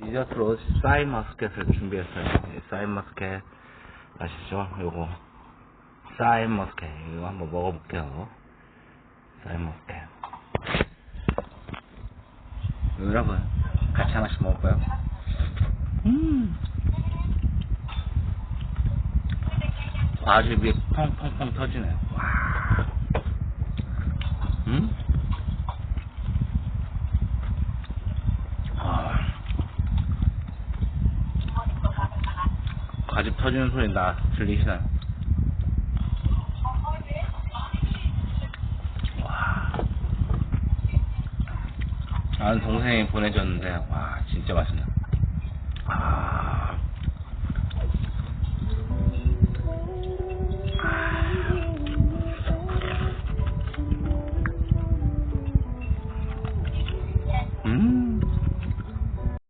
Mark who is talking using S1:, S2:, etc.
S1: 디저트로 사이머스켓을 준비했어요. 이 사이머스켓 아시죠? 요거 사이머스켓 이거 한번 먹어볼게요. 사이머스켓 여러분 같이 하나씩 먹을까요? 음 과즙이 펑펑펑 터지네요. 와. 과즙 터지는 소리 나 들리시나요? 와. 아, 동생이 보내줬는데 와 진짜 맛있네. 아. 음.